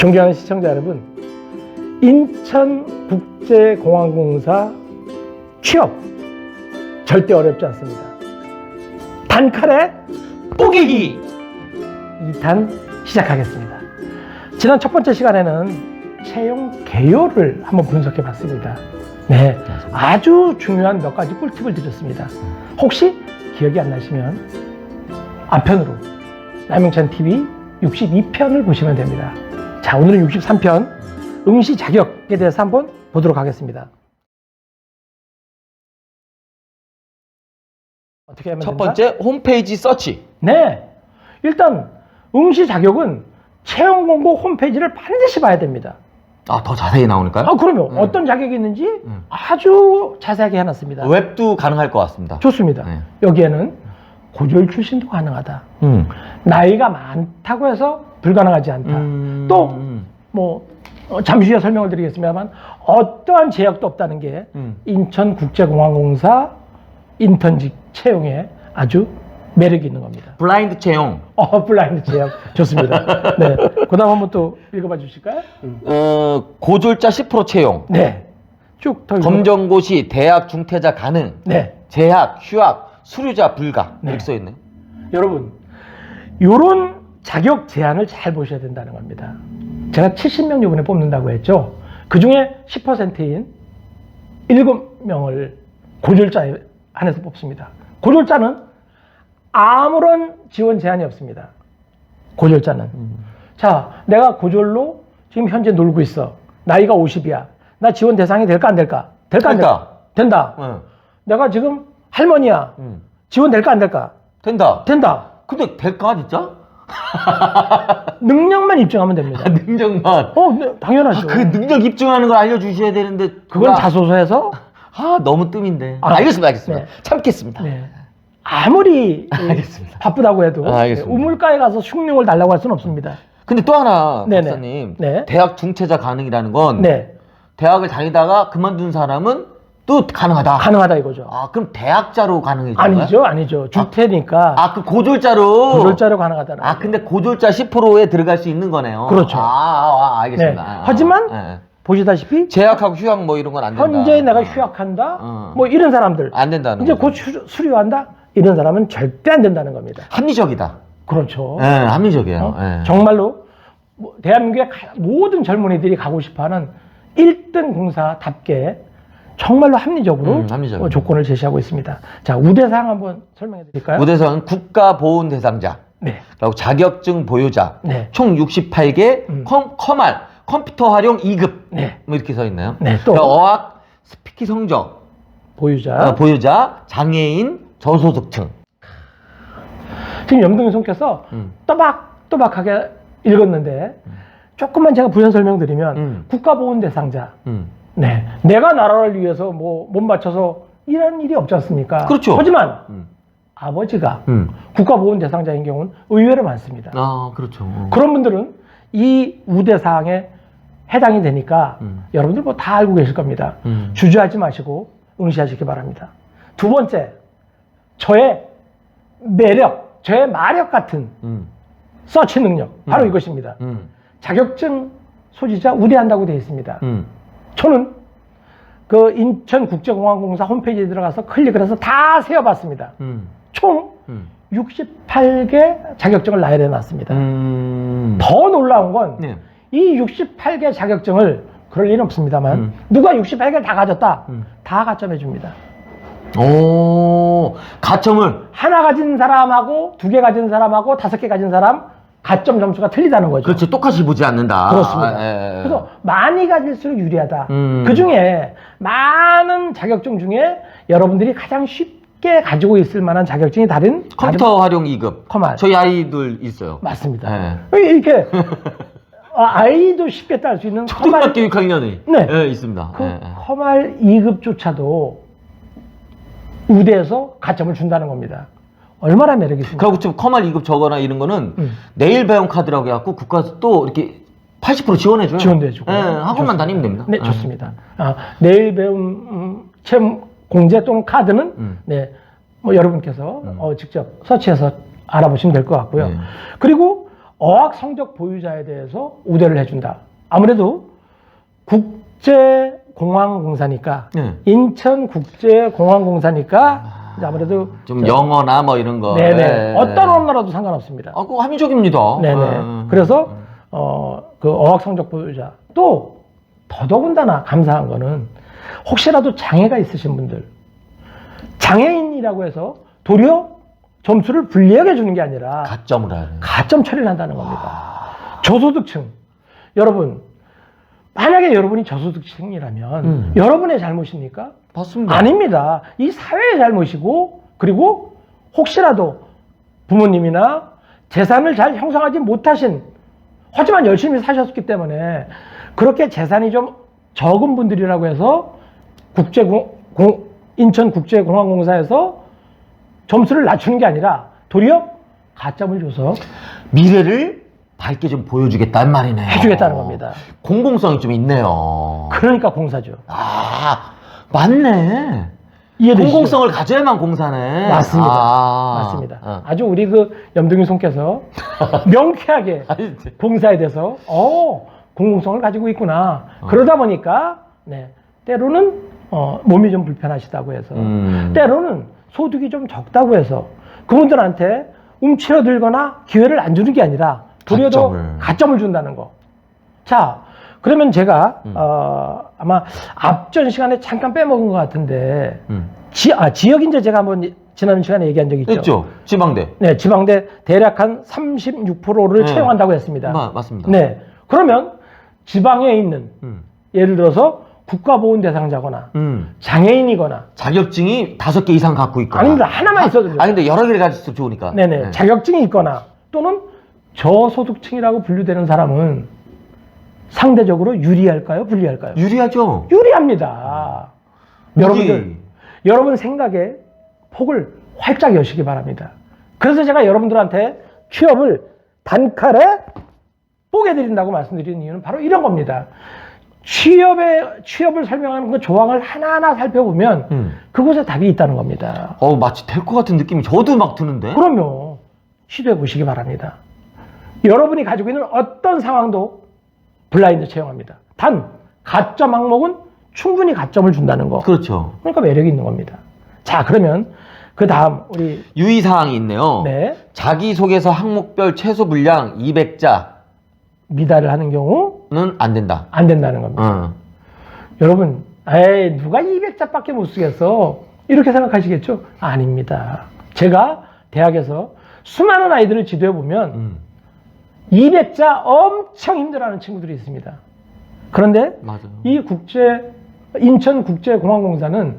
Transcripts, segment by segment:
존경하는 시청자 여러분, 인천국제공항공사 취업 절대 어렵지 않습니다. 단칼에 뽀개기 2탄 시작하겠습니다. 지난 첫 번째 시간에는 채용 개요를 한번 분석해 봤습니다. 네, 아주 중요한 몇 가지 꿀팁을 드렸습니다. 혹시 기억이 안 나시면 앞편으로 남영찬 TV 62편을 보시면 됩니다. 자, 오늘은 63편 응시 자격에 대해서 한번 보도록 하겠습니다. 어떻게 하면 첫 된다? 번째 홈페이지 서치 네. 일단 응시 자격은 채용 공고 홈페이지를 반드시 봐야 됩니다. 아 더 자세히 나오니까요? 아, 그러면 음. 어떤 자격이 있는지 음. 아주 자세하게 해놨습니다. 웹도 가능할 것 같습니다 좋습니다. 네. 여기에는 고졸 출신도 가능하다. 음. 나이가 많다고 해서 불가능하지 않다. 음. 또 음. 뭐 어, 잠시 후에 설명을 드리겠습니다만 어떠한 제약도 없다는 게 음. 인천국제공항공사 인턴직 채용에 아주 매력이 있는 겁니다. 블라인드 채용 어, 블라인드 제약 좋습니다. 네, 그 다음 한번 또 읽어봐 주실까요? 어, 고졸자 10% 채용 네, 쭉더 검정고시 대학 중퇴자 가능 네, 재학 휴학 수료자 불가 네. 이렇게 써 있네 여러분, 요런 자격 제한을 잘 보셔야 된다는 겁니다. 제가 70명 요번에 뽑는다고 했죠. 그 중에 10%인 7명을 고졸자 안에서 뽑습니다. 고졸자는 아무런 지원 제한이 없습니다. 고졸자는. 자, 내가 고졸로 지금 현재 놀고 있어. 나이가 50이야. 나 지원 대상이 될까 안 될까? 될까 안 될까? 된다. 응. 내가 지금 할머니야. 응. 지원 될까 안 될까? 된다 된다. 근데 될까 진짜? 능력만 입증하면 됩니다. 능력만 어, 네, 당연하죠. 그 능력 입증하는 걸 알려주셔야 되는데 그건 아, 자소서에서 아 너무 뜸인데 아, 알겠습니다 알겠습니다 네. 참겠습니다 네. 아무리 알겠습니다. 바쁘다고 해도 아, 알겠습니다. 우물가에 가서 숭늉을 달라고 할 수는 없습니다. 근데 또 하나 네네. 박사님 네. 대학 중퇴자 가능이라는 건 네, 대학을 다니다가 그만둔 사람은 또 가능하다. 가능하다 이거죠. 아 그럼 대학자로 가능해지는 거야? 아니죠, 아니죠. 주태니까 아 그 고졸자로. 고졸자로 가능하다는. 아 거죠. 근데 고졸자 10%에 들어갈 수 있는 거네요. 그렇죠. 아, 아, 아, 알겠습니다. 네. 아, 하지만 아, 예. 보시다시피 재학하고 휴학 뭐 이런 건 안 된다. 현재 내가 아. 휴학한다, 어. 뭐 이런 사람들 안 된다는 이제 거죠. 곧 수- 수료한다 이런 사람은 절대 안 된다는 겁니다. 합리적이다. 그렇죠. 예, 합리적이에요. 어? 예. 정말로 뭐 대한민국의 가- 모든 젊은이들이 가고 싶어하는 1등 공사답게 정말로 합리적으로 음, 합리적이에요. 어, 조건을 제시하고 있습니다. 자 우대사항 한번 설명해 드릴까요? 무대선 국가보훈 대상자, 네, 그리고 자격증 보유자, 네. 총 68개, 음. 컴, 컴알, 컴퓨터 활용 2급, 네. 뭐 이렇게 써 있나요? 네, 또. 그리고 어학 스피키 성적, 보유자. 어, 보유자, 장애인, 저소득층. 지금 염동현 손께서 음. 또박또박하게 읽었는데 조금만 제가 부연 설명드리면 음. 국가보훈 대상자. 음. 네, 내가 나라를 위해서 뭐 못 맞춰서 일하는 일이 없지 않습니까? 그렇죠. 하지만 음. 아버지가 음. 국가보훈 대상자인 경우는 의외로 많습니다. 아, 그렇죠. 어. 그런 분들은 이 우대 사항에 해당이 되니까 음. 여러분들 뭐 다 알고 계실 겁니다. 음. 주저하지 마시고 응시하시기 바랍니다. 두 번째, 저의 매력, 저의 마력 같은 음. 서치 능력 바로 음. 이것입니다. 음. 자격증 소지자 우대한다고 되어 있습니다. 음. 저는 그 인천국제공항공사 홈페이지에 들어가서 클릭을 해서 다 세어봤습니다. 음. 총 음. 68개 자격증을 나열해 놨습니다. 음. 더 놀라운 건 네. 이 68개 자격증을 그럴 리는 없습니다만 음. 누가 68개를 다 가졌다 음. 다 가점해 줍니다 오, 가점을. 하나 가진 사람하고 두 개 가진 사람하고 다섯 개 가진 사람 가점 점수가 틀리다는 거죠 그렇지, 똑같이 보지 않는다. 그렇습니다. 아, 예, 예. 그래서 많이 가질수록 유리하다 음. 그 중에 많은 자격증 중에 여러분들이 가장 쉽게 가지고 있을 만한 자격증이 다른 컴퓨터 활용 2급. 커말. 저희 아이들 있어요. 맞습니다 예. 이렇게 아, 아이도 쉽게 딸 수 있는 커말 초등학교 6학년이 네. 예, 있습니다. 그 예, 예. 커말 2급조차도 우대에서 가점을 준다는 겁니다. 얼마나 매력이 있습니까? 그리고 지금 커말 2급 저거나 이런 거는 음. 내일 배움 카드라고 해갖고 국가에서 또 이렇게 80% 지원해줘요. 지원도 해주고. 예, 학원만. 다니면 됩니다. 네, 예. 좋습니다. 아, 내일 배움 음, 채무 공제 또는 카드는 음. 네, 뭐 여러분께서 음. 어, 직접 서치해서 알아보시면 될 것 같고요. 네. 그리고 어학 성적 보유자에 대해서 우대를 해준다. 아무래도 국제 공항공사니까 네. 인천 국제 공항공사니까 이제 아무래도 좀 영어나 뭐 이런 거. 네네 예. 어떤 언어라도 상관없습니다. 아, 그거 합리적입니다. 네네. 예. 그래서 어, 그 어학 성적 보유자 또 더더군다나 감사한 거는 혹시라도 장애가 있으신 분들 장애인이라고 해서 도리어 점수를 불리하게 주는 게 아니라 가점을 하는. 가점 처리를 한다는 겁니다. 저소득층 여러분 만약에 여러분이 저소득층이라면 음. 여러분의 잘못입니까? 맞습니다. 아닙니다. 이 사회의 잘못이고 그리고 혹시라도 부모님이나 재산을 잘 형성하지 못하신 하지만 열심히 사셨기 때문에 그렇게 재산이 좀 적은 분들이라고 해서 국제공 공- 인천국제공항공사에서 점수를 낮추는 게 아니라 도리어 가점을 줘서 미래를 밝게 좀 보여주겠다는 말이네요. 해주겠다는 겁니다. 공공성이 좀 있네요. 그러니까 공사죠. 아, 맞네. 이해되시죠? 공공성을 가져야만 공사네. 맞습니다. 아, 맞습니다. 어. 아주 우리 그 염동윤 손께서 명쾌하게 아니, 공사에 대해서 어 공공성을 가지고 있구나. 어. 그러다 보니까 네 때로는 어, 몸이 좀 불편하시다고 해서 음. 때로는 소득이 좀 적다고 해서 그분들한테 움츠러들거나 기회를 안 주는 게 아니라 더 가점을. 가점을 준다는 거. 자 그러면 제가 음. 어, 아마 앞전 시간에 잠깐 빼먹은 것 같은데 음. 지, 아, 지역 인재 제가 한번 지난 시간에 얘기한 적이 있죠. 있죠. 지방대. 네, 지방대 대략 한 36%를 네. 채용한다고 했습니다. 마, 맞습니다. 네. 그러면 지방에 있는 음. 예를 들어서 국가보훈 대상자거나 음. 장애인이거나 자격증이 다섯 개 이상 갖고 있거나. 아닙니다. 하나만 있어도 돼요. 아니, 근데 여러 개를 가지고 좋으니까. 네네. 네. 자격증이 있거나 또는 저소득층이라고 분류되는 사람은 상대적으로 유리할까요? 불리할까요? 유리하죠. 유리합니다. 우리- 여러분들, 여러분 생각에 폭을 활짝 여시기 바랍니다. 그래서 제가 여러분들한테 취업을 단칼에 뽀개 드린다고 말씀드리는 이유는 바로 이런 겁니다. 취업에, 취업을 설명하는 그 조항을 하나하나 살펴보면 음. 그곳에 답이 있다는 겁니다. 어, 마치 될 것 같은 느낌이 저도 막 드는데. 그럼요. 시도해 보시기 바랍니다. 여러분이 가지고 있는 어떤 상황도 블라인드 채용합니다. 단, 가점 항목은 충분히 가점을 준다는 거. 그렇죠. 그러니까 매력이 있는 겁니다. 자, 그러면 그 다음 우리 유의 사항이 있네요. 네 자기 소개서 항목별 최소 분량 200자는 미달을 하는 경우 안 된다. 안 된다는 겁니다. 어. 여러분, 에이 누가 200자밖에 못 쓰겠어? 이렇게 생각하시겠죠? 아닙니다. 제가 대학에서 수많은 아이들을 지도해 보면 음. 200자 엄청 힘들어하는 친구들이 있습니다. 그런데 맞아요. 이 국제 인천 국제공항공사는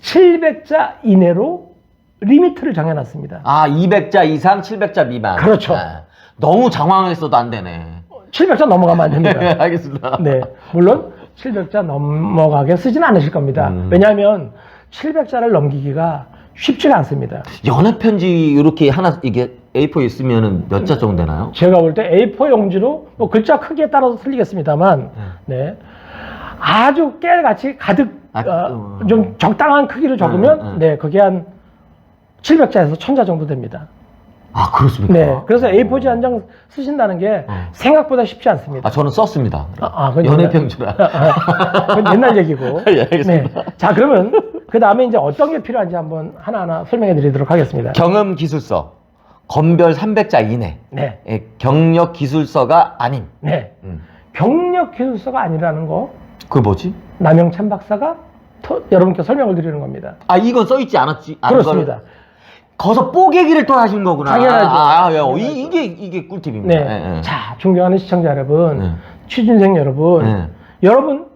700자 이내로 리미트를 정해놨습니다. 아, 200자 이상, 700자 미만. 그렇죠. 아, 너무 장황했어도 안 되네. 700자 넘어가면 안 됩니다. 알겠습니다. 네, 물론 700자 넘어가게 쓰진 않으실 겁니다. 음. 왜냐하면 700자를 넘기기가 쉽지가 않습니다. 연애 편지 이렇게 하나 이게 A4 있으면은 몇자 정도 되나요? 제가 볼 때 A4 용지로 뭐 글자 크기에 따라서 틀리겠습니다만, 네, 아주 깨같이 가득 아, 어, 음. 좀 적당한 크기로 적으면, 음, 음. 네, 그게 한 700자에서 1000자 정도 됩니다. 아, 그렇습니까? 네, 그래서 A4지 한 장 쓰신다는 게 어. 생각보다 쉽지 않습니다. 아, 저는 썼습니다. 아, 아, 그건 연애 옛날- 편지라. 아, 그건 옛날 얘기고. 예, 알겠습니다. 네. 자, 그러면 그 다음에 이제 어떤 게 필요한지 한번 하나하나 설명해 드리도록 하겠습니다. 경험 기술서. 건별 300자 이내. 네. 예, 경력 기술서가 아닌. 네. 음. 경력 기술서가 아니라는 거 그게 뭐지? 남영찬 박사가 터- 여러분께 설명을 드리는 겁니다. 아, 이건 써 있지 않았지? 않은 그렇습니다. 거를 거기서 뽀개기를 또 하신 거구나. 당연하죠. 아, 아, 예. 당연하죠. 이, 이게 이게 꿀팁입니다. 네. 예, 예. 자, 존경하는 시청자 여러분, 네. 취준생 여러분, 네. 여러분,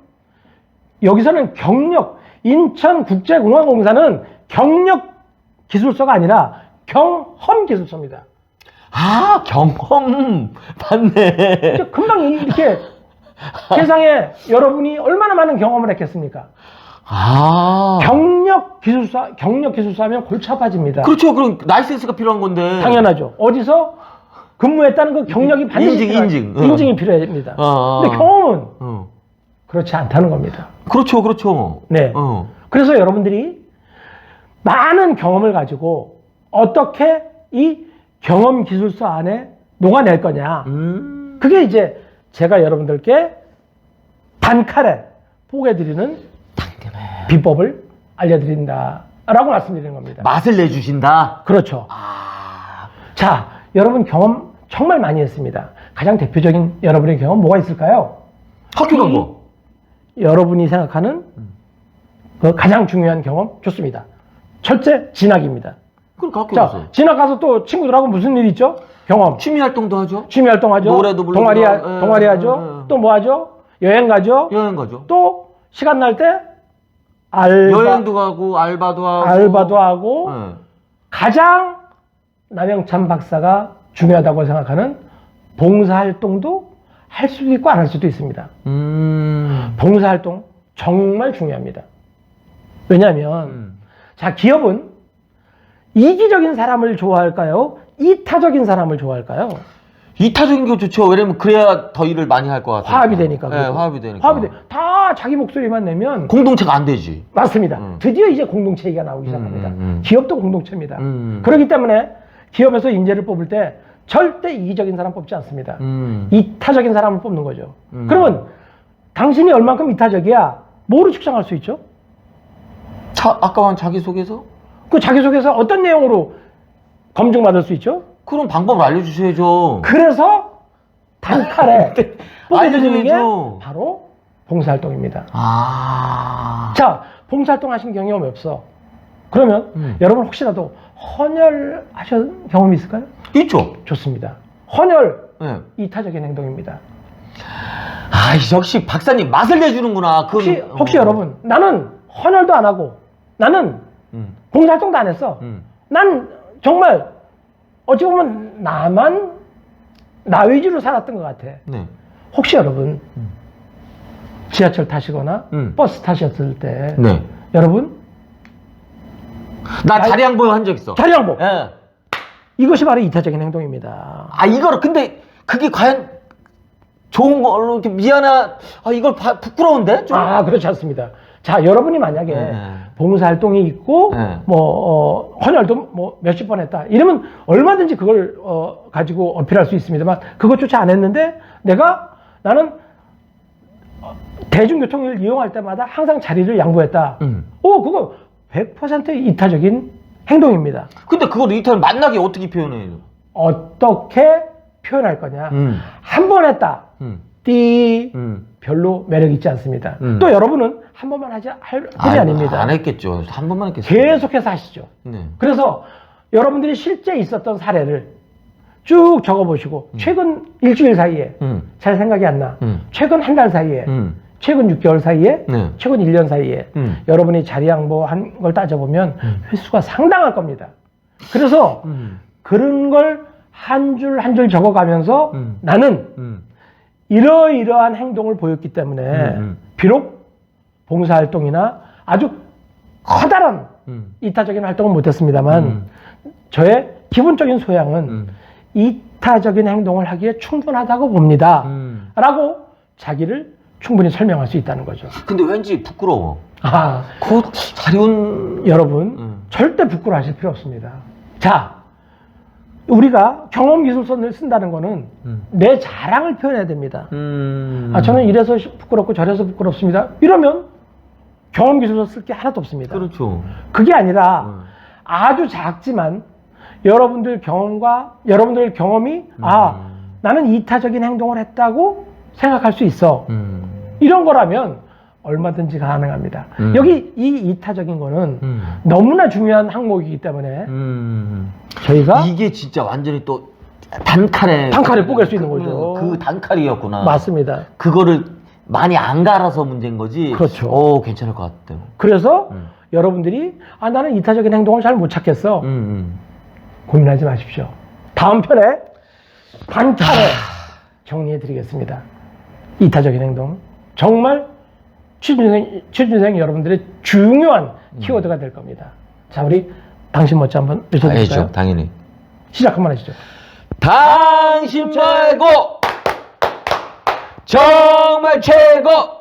여기서는 경력, 인천국제공항공사는 경력 기술서가 아니라 경험 기술서입니다. 아, 경험 맞네. 금방 이렇게 세상에 여러분이 얼마나 많은 경험을 했겠습니까? 아. 경력 기술사, 경력 기술사 하면 골치 아파집니다. 그렇죠. 그럼 라이센스가 필요한 건데. 당연하죠. 어디서 근무했다는 그 경력이 반드시 인증, 인증. 어. 인증이 필요합니다. 어, 어. 근데 경험은 어. 그렇지 않다는 겁니다. 그렇죠, 그렇죠. 네. 어. 그래서 여러분들이 많은 경험을 가지고 어떻게 이 경험 기술서 안에 녹아낼 거냐. 음. 그게 이제 제가 여러분들께 단칼에 뽀개드리는 비법을 알려드린다라고 말씀드리는 겁니다. 맛을 내주신다. 그렇죠. 아. 자, 여러분 경험 정말 많이 했습니다. 가장 대표적인 여러분의 경험 뭐가 있을까요? 학교 간 거. 여러분이 생각하는 그 가장 중요한 경험 좋습니다. 첫째 진학입니다. 그러니까 학교 자, 가서. 진학 가서 또 친구들하고 무슨 일 있죠? 경험. 취미 활동도 하죠. 취미 활동하죠. 노래도 부르고, 동아리 하- 예, 동아리 예, 하죠. 예. 또 뭐 하죠? 여행 가죠. 여행 가죠. 또 시간 날 때 알바 여행도 가고 알바도 하고. 알바도 하고 예. 가장 가장 남영찬 박사가 중요하다고 생각하는 봉사활동도 할 수도 있고 안 할 수도 있습니다. 음. 봉사활동 정말 중요합니다. 왜냐하면 음. 자 기업은 이기적인 사람을 좋아할까요? 이타적인 사람을 좋아할까요? 이타적인 게 좋죠. 왜냐면 그래야 더 일을 많이 할 것 같아요. 화합이 되니까. 네, 그리고. 화합이 되니까. 화합이 돼. 다 자기 목소리만 내면 공동체가 안 되지. 맞습니다. 음. 드디어 이제 공동체 얘기가 나오기 시작합니다. 음, 음, 음. 기업도 공동체입니다. 음. 그렇기 때문에 기업에서 인재를 뽑을 때 절대 이기적인 사람 뽑지 않습니다. 음. 이타적인 사람을 뽑는 거죠. 음. 그러면 당신이 얼만큼 이타적이야? 뭐로 측정할 수 있죠? 자, 아까 한 자기소개서? 그 자기소개서 어떤 내용으로 검증받을 수 있죠? 그런 방법을 알려주셔야죠. 그래서 단칼에 뽑아드리는 게 알려줘야죠. 바로 봉사활동입니다. 아. 자, 봉사활동 하신 경험이 없어. 그러면 음. 여러분 혹시라도 헌혈하신 경험이 있을까요? 있죠. 좋습니다. 헌혈 네. 이타적인 행동입니다. 아, 역시 박사님 맛을 내주는구나. 그 혹시 혹시 여러분 나는 헌혈도 안 하고 나는 음. 봉사활동도 안 했어. 음. 난 정말 어찌 보면 나만 나 위주로 살았던 것 같아. 네. 혹시 여러분 음. 지하철 타시거나 음. 버스 타셨을 때 네. 여러분 나 자리 양보 한 적 있어. 자리 양보 예. 이것이 바로 이타적인 행동입니다. 아, 이거를 근데 그게 과연 좋은 걸로 이렇게 미안하, 아, 이걸 바- 부끄러운데? 좀. 아 그렇지 않습니다. 자 여러분이 만약에 네. 봉사활동이 있고 네. 뭐 어, 헌혈도 뭐 몇십 번 했다 이러면 얼마든지 그걸 어, 가지고 어필할 수 있습니다만 그것조차 안 했는데 내가 나는 어, 대중교통을 이용할 때마다 항상 자리를 양보했다. 음. 오 그거 100% 이타적인 행동입니다. 근데 그걸 이탈 만나게 어떻게 표현해요? 어떻게 표현할 거냐? 음. 한 번 했다. 음. 띠 음. 별로 매력 있지 않습니다. 음. 또 여러분은 한 번만 하지 할 일이 아이, 아닙니다. 안 했겠죠. 한 번만 했겠어요. 계속해서 하시죠. 네. 그래서 여러분들이 실제 있었던 사례를 쭉 적어보시고 최근 일주일 사이에 음. 잘 생각이 안 나. 음. 최근 한 달 사이에, 음. 최근 6개월 사이에, 네. 최근 1년 사이에 음. 여러분이 자리 양보한 걸 따져보면 횟수가 상당할 겁니다. 그래서 음. 그런 걸한줄 한 줄 적어가면서 음. 나는 음. 이러이러한 행동을 보였기 때문에 음. 비록 봉사활동이나 아주 커다란 음. 이타적인 활동은 못했습니다만 음. 저의 기본적인 소양은 음. 이타적인 행동을 하기에 충분하다고 봅니다. 음. 라고 자기를 충분히 설명할 수 있다는 거죠. 근데 왠지 부끄러워. 아, 그 자리온 여러분 음. 절대 부끄러워하실 필요 없습니다. 자, 우리가 경험 기술선을 쓴다는 거는 음. 내 자랑을 표현해야 됩니다. 음. 아, 저는 이래서 부끄럽고 저래서 부끄럽습니다. 이러면 경험 기술서 쓸 게 하나도 없습니다. 그렇죠. 그게 아니라 음. 아주 작지만 여러분들 경험과 여러분들 경험이 아 나는 이타적인 행동을 했다고 생각할 수 있어 음. 이런 거라면 얼마든지 가능합니다. 음. 여기 이 이타적인 거는 음. 너무나 중요한 항목이기 때문에 음. 저희가 이게 진짜 완전히 또 단칼에 단칼에 뽀갤 수 있는 그- 거죠. 그 단칼이었구나. 맞습니다. 그거를 많이 안 갈아서 문제인 거지. 그렇죠. 오, 괜찮을 것 같아요. 그래서 음. 여러분들이 아 나는 이타적인 행동을 잘 못 찾겠어 음, 음. 고민하지 마십시오. 다음 편에 단칼에 정리해 드리겠습니다. 이타적인 행동. 정말 취준생, 취준생 여러분들의 중요한 키워드가 될 겁니다. 자, 우리 당신 멋지 한번 외쳐주실까요? 알죠, 당연히. 시작 한번 하시죠. 당신 최고! 정말 최고!